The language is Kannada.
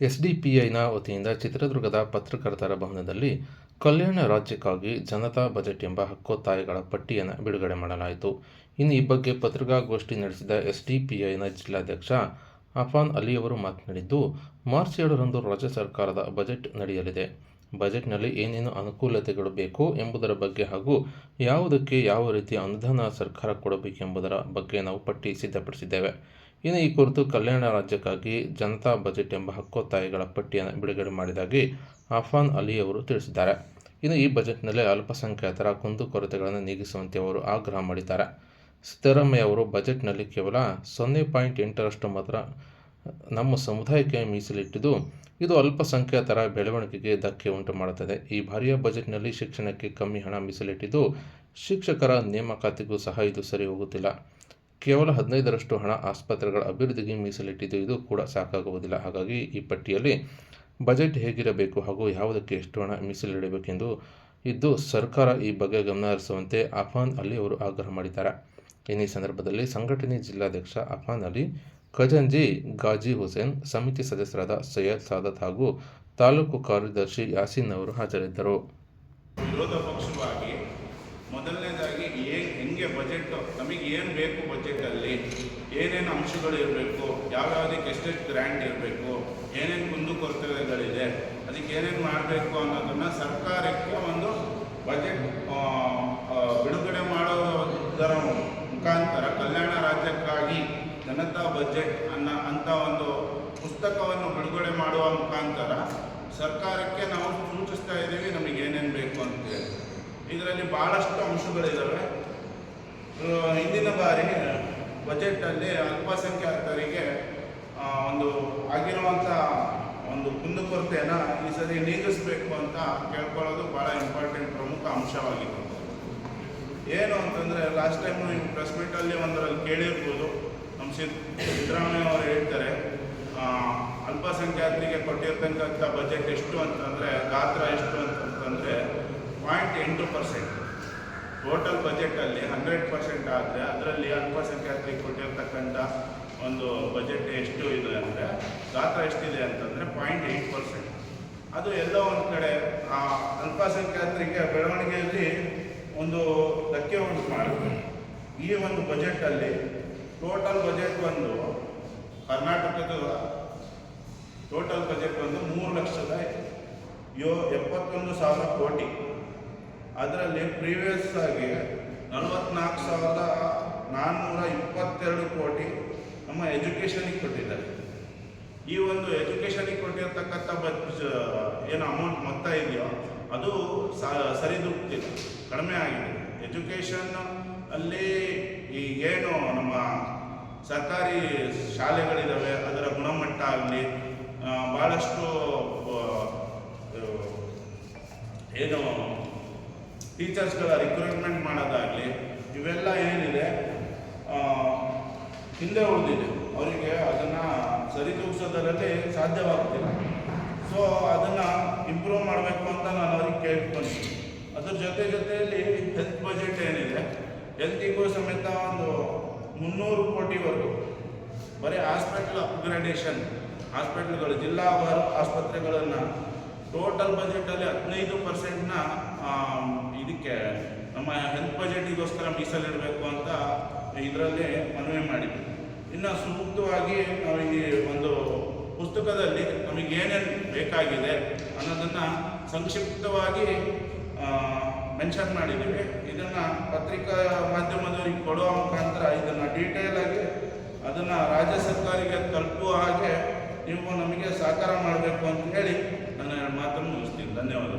ಎಸ್ಡಿಪಿಐನ ವತಿಯಿಂದ ಚಿತ್ರದುರ್ಗದ ಪತ್ರಕರ್ತರ ಭವನದಲ್ಲಿ ಕಲ್ಯಾಣ ರಾಜ್ಯಕ್ಕಾಗಿ ಜನತಾ ಬಜೆಟ್ ಎಂಬ ಹಕ್ಕೊತ್ತಾಯಗಳ ಪಟ್ಟಿಯನ್ನು ಬಿಡುಗಡೆ ಮಾಡಲಾಯಿತು. ಇನ್ನು ಈ ಬಗ್ಗೆ ಪತ್ರಿಕಾಗೋಷ್ಠಿ ನಡೆಸಿದ ಎಸ್ಡಿಪಿಐನ ಜಿಲ್ಲಾಧ್ಯಕ್ಷ ಅಫಾನ್ ಅಲಿಯವರು ಮಾತನಾಡಿದ್ದು, ಮಾರ್ಚ್ ಏಳರಂದು ರಾಜ್ಯ ಸರ್ಕಾರದ ಬಜೆಟ್ ನಡೆಯಲಿದೆ. ಬಜೆಟ್ನಲ್ಲಿ ಏನೇನು ಅನುಕೂಲತೆಗಳು ಬೇಕು ಎಂಬುದರ ಬಗ್ಗೆ ಹಾಗೂ ಯಾವುದಕ್ಕೆ ಯಾವ ರೀತಿಯ ಅನುದಾನ ಸರ್ಕಾರ ಕೊಡಬೇಕೆಂಬುದರ ಬಗ್ಗೆ ನಾವು ಪಟ್ಟಿ ಸಿದ್ಧಪಡಿಸಿದ್ದೇವೆ. ಇನ್ನು ಈ ಕುರಿತು ಕಲ್ಯಾಣ ರಾಜ್ಯಕ್ಕಾಗಿ ಜನತಾ ಬಜೆಟ್ ಎಂಬ ಹಕ್ಕೊತ್ತಾಯಗಳ ಪಟ್ಟಿಯನ್ನು ಬಿಡುಗಡೆ ಮಾಡಿದಾಗಿ ಆಫಾನ್ ಅಲಿ ಅವರು ತಿಳಿಸಿದ್ದಾರೆ. ಇನ್ನು ಈ ಬಜೆಟ್ನಲ್ಲಿ ಅಲ್ಪಸಂಖ್ಯಾತರ ಕುಂದುಕೊರತೆಗಳನ್ನು ನೀಗಿಸುವಂತೆ ಅವರು ಆಗ್ರಹ ಮಾಡಿದ್ದಾರೆ. ಸಿದ್ದರಾಮಯ್ಯ ಅವರು ಬಜೆಟ್ನಲ್ಲಿ ಕೇವಲ ಸೊನ್ನೆ ಪಾಯಿಂಟ್ ಎಂಟರಷ್ಟು ಮಾತ್ರ ನಮ್ಮ ಸಮುದಾಯಕ್ಕೆ ಮೀಸಲಿಟ್ಟಿದ್ದು, ಇದು ಅಲ್ಪಸಂಖ್ಯಾತರ ಬೆಳವಣಿಗೆಗೆ ಧಕ್ಕೆ ಉಂಟು ಮಾಡುತ್ತದೆ. ಈ ಬಾರಿಯ ಬಜೆಟ್ನಲ್ಲಿ ಶಿಕ್ಷಣಕ್ಕೆ ಕಮ್ಮಿ ಹಣ ಮೀಸಲಿಟ್ಟಿದ್ದು, ಶಿಕ್ಷಕರ ನೇಮಕಾತಿಗೂ ಸಹ ಇದು ಸರಿ ಹೋಗುತ್ತಿಲ್ಲ. ಕೇವಲ ಹದಿನೈದರಷ್ಟು ಹಣ ಆಸ್ಪತ್ರೆಗಳ ಅಭಿವೃದ್ಧಿಗೆ ಮೀಸಲಿಟ್ಟಿದ್ದು, ಇದು ಕೂಡ ಸಾಕಾಗುವುದಿಲ್ಲ. ಹಾಗಾಗಿ ಈ ಪಟ್ಟಿಯಲ್ಲಿ ಬಜೆಟ್ ಹೇಗಿರಬೇಕು ಹಾಗೂ ಯಾವುದಕ್ಕೆ ಎಷ್ಟು ಹಣ ಮೀಸಲಿಡಬೇಕೆಂದು ಇದ್ದು, ಸರ್ಕಾರ ಈ ಬಗ್ಗೆ ಗಮನ ಹರಿಸುವಂತೆ ಅಫಾನ್ ಅಲಿ ಅವರು ಆಗ್ರಹ ಮಾಡಿದ್ದಾರೆ. ಇನ್ನು ಈ ಸಂದರ್ಭದಲ್ಲಿ ಸಂಘಟನೆ ಜಿಲ್ಲಾಧ್ಯಕ್ಷ ಅಫಾನ್ ಅಲಿ ಖಜಂಜಿ ಗಾಜಿ ಹುಸೇನ್, ಸಮಿತಿ ಸದಸ್ಯರಾದ ಸೈಯದ್ ಸಾದತ್ ಹಾಗೂ ತಾಲೂಕು ಕಾರ್ಯದರ್ಶಿ ಯಾಸೀನ್ ಅವರು ಹಾಜರಿದ್ದರು. ವಿರೋಧ ಪಕ್ಷವಾಗಿ ಮೊದಲನೇದಾಗಿ ಏನ್ ಹೆಂಗೆ ಬಜೆಟ್ ನಮಗೆ ಏನು ಬೇಕು ಬಜೆಟಲ್ಲಿ ಏನೇನು ಅಂಶಗಳು ಇರಬೇಕು ಯಾವ್ಯಾವ್ದಕ್ಕೆ ಎಷ್ಟೆಷ್ಟು ಗ್ರ್ಯಾಂಡ್ ಇರಬೇಕು, ಏನೇನು ಕುಂದುಕೊರತೆಗಳಿದೆ ಅದಕ್ಕೆ ಏನೇನು ಮಾಡಬೇಕು ಅನ್ನೋದನ್ನು ಸರ್ಕಾರಕ್ಕೆ ಒಂದು ಬಜೆಟ್ ಬಿಡುಗಡೆ ಮಾಡೋದರ ಮುಖಾಂತರ ಕಲ್ಯಾಣ ರಾಜ್ಯಕ್ಕಾಗಿ ಜನತಾ ಬಜೆಟ್ ಅನ್ನೋ ಅಂತ ಒಂದು ಪುಸ್ತಕವನ್ನು ಬಿಡುಗಡೆ ಮಾಡುವ ಮುಖಾಂತರ ಸರ್ಕಾರಕ್ಕೆ ನಾವು ಸೂಚಿಸ್ತಾ ಇದ್ದೀವಿ ನಮಗೆ ಏನೇನು ಬೇಕು ಅಂತೇಳಿ ಇದರಲ್ಲಿ ಬಹಳಷ್ಟು ಅಂಶಗಳಿದ್ದಾವೆ ಹಿಂದಿನ ಬಾರಿ ಬಜೆಟಲ್ಲಿ ಅಲ್ಪಸಂಖ್ಯಾತರಿಗೆ ಒಂದು ಆಗಿರುವಂಥ ಒಂದು ಕುಂದುಕೊರತೆಯನ್ನು ಈ ಸರಿ ನೀಗಿಸಬೇಕು ಅಂತ ಕೇಳ್ಕೊಳ್ಳೋದು ಭಾಳ ಇಂಪಾರ್ಟೆಂಟ್ ಪ್ರಮುಖ ಅಂಶವಾಗಿತ್ತು ಏನು ಅಂತಂದರೆ ಲಾಸ್ಟ್ ಟೈಮ್ ನೀವು ಪ್ರೆಸ್ ಮೀಟಲ್ಲಿ ಒಂದರಲ್ಲಿ ಕೇಳಿರ್ಬೋದು ನಮ್ಮ ಸಿದ್, ಸಿದ್ದರಾಮಯ್ಯ ಅವರು ಹೇಳ್ತಾರೆ ಅಲ್ಪಸಂಖ್ಯಾತರಿಗೆ ಕೊಟ್ಟಿರ್ತಕ್ಕಂಥ ಬಜೆಟ್ ಎಷ್ಟು ಅಂತಂದರೆ ಗಾತ್ರ ಎಷ್ಟು ಎಂಟು ಪರ್ಸೆಂಟ್ ಟೋಟಲ್ ಬಜೆಟಲ್ಲಿ ಹಂಡ್ರೆಡ್ ಪರ್ಸೆಂಟ್ ಆದರೆ ಅದರಲ್ಲಿ ಅಲ್ಪಸಂಖ್ಯಾತರಿಗೆ ಕೊಟ್ಟಿರ್ತಕ್ಕಂಥ ಒಂದು ಬಜೆಟ್ ಎಷ್ಟು ಇದೆ ಅಂದರೆ, ಗಾತ್ರ ಎಷ್ಟಿದೆ ಅಂತಂದರೆ ಪಾಯಿಂಟ್ ಏಯ್ಟ್ ಪರ್ಸೆಂಟ್ ಅದು ಎಲ್ಲೋ ಒಂದು ಕಡೆ, ಆ ಅಲ್ಪಸಂಖ್ಯಾತರಿಗೆ ಬೆಳವಣಿಗೆಯಲ್ಲಿ ಒಂದು ಧಕ್ಕೆ ಉಂಟು ಮಾಡುತ್ತೆ. ಈ ಒಂದು ಬಜೆಟಲ್ಲಿ ಟೋಟಲ್ ಬಜೆಟ್ ಒಂದು ಕರ್ನಾಟಕದ ಟೋಟಲ್ ಬಜೆಟ್ ಒಂದು ಮೂರು ಲಕ್ಷದ ಯೋ, ಎಪ್ಪತ್ತೊಂದು ಸಾವಿರ ಕೋಟಿ. ಅದರಲ್ಲಿ ಪ್ರೀವಿಯಸ್ ಆಗಿ ನಲವತ್ನಾಲ್ಕು ಸಾವಿರದ ನಾನ್ನೂರ ಇಪ್ಪತ್ತೆರಡು ಕೋಟಿ ನಮ್ಮ ಎಜುಕೇಷನಿಗೆ ಕೊಟ್ಟಿದ್ದಾರೆ. ಈ ಒಂದು ಎಜುಕೇಷನಿಗೆ ಕೊಟ್ಟಿರ್ತಕ್ಕಂಥ ಏನು ಅಮೌಂಟ್ ಮೊತ್ತ ಇದೆಯೋ ಅದು ಸ- ಸರಿದೂಗ್ತಿಲ್ಲ ಕಡಿಮೆ ಆಗಿದೆ. ಎಜುಕೇಷನ್ ಅಲ್ಲಿ ಈ ಏನು ನಮ್ಮ ಸರ್ಕಾರಿ ಶಾಲೆಗಳಿದ್ದಾವೆ ಅದರ ಗುಣಮಟ್ಟ ಆಗಲಿ ಭಾಳಷ್ಟು ಏನು ಟೀಚರ್ಸ್ಗಳ ರಿಕ್ರೂಟ್ಮೆಂಟ್ ಮಾಡೋದಾಗಲಿ, ಇವೆಲ್ಲ ಏನಿದೆ ಹಿಂದೆ ಉಳಿದಿದೆ. ಅವರಿಗೆ ಅದನ್ನು ಸರಿದೂಗಿಸೋದರಲ್ಲಿ ಸಾಧ್ಯವಾಗ್ತಿಲ್ಲ. ಸೊ ಅದನ್ನು ಇಂಪ್ರೂವ್ ಮಾಡಬೇಕು ಅಂತ ನಾನು ಅವ್ರಿಗೆ ಕೇಳ್ಕೊಂಡಿದ್ದೀನಿ ಅದ್ರ ಜೊತೆ ಜೊತೆಯಲ್ಲಿ ಹೆಲ್ತ್ ಬಜೆಟ್ ಏನಿದೆ ಹೆಲ್ತಿಗೂ ಸಮೇತ ಒಂದು ಮುನ್ನೂರು ಕೋಟಿವರೆಗೂ, ಬರೀ ಹಾಸ್ಪಿಟ್ಲ್ ಅಪ್ಗ್ರೇಡೇಷನ್ ಹಾಸ್ಪಿಟ್ಲ್ಗಳು ಜಿಲ್ಲಾ ಆಸ್ಪತ್ರೆಗಳನ್ನು ಟೋಟಲ್ ಬಜೆಟಲ್ಲಿ ಹದಿನೈದು ಪರ್ಸೆಂಟ್ನ ಇದಕ್ಕೆ ನಮ್ಮ ಹೆಲ್ತ್ ಬಜೆಟಿಗೋಸ್ಕರ ಮೀಸಲಿಡಬೇಕು ಅಂತ ಇದರಲ್ಲಿ ಮನವಿ ಮಾಡಿದ್ವಿ. ಇನ್ನು ಸೂಕ್ತವಾಗಿ ನಾವು ಈ ಒಂದು ಪುಸ್ತಕದಲ್ಲಿ ನಮಗೆ ಏನೇನು ಬೇಕಾಗಿದೆ ಅನ್ನೋದನ್ನು ಸಂಕ್ಷಿಪ್ತವಾಗಿ ಮೆನ್ಷನ್ ಮಾಡಿದ್ದೀವಿ. ಇದನ್ನು ಪತ್ರಿಕಾ ಮಾಧ್ಯಮದವರಿಗೆ ಕೊಡುವ ಮುಖಾಂತರ ಇದನ್ನು ಡೀಟೇಲ್ ಆಗಿ ಅದನ್ನು ರಾಜ್ಯ ಸರ್ಕಾರಿಗೆ ತಲುಪುವ ಹಾಗೆ ನೀವು ನಮಗೆ ಸಹಕಾರ ಮಾಡಬೇಕು ಅಂತ ಹೇಳಿ ನನ್ನ ಮಾತನ್ನು ಮುಗಿಸ್ತೀನಿ. ಧನ್ಯವಾದ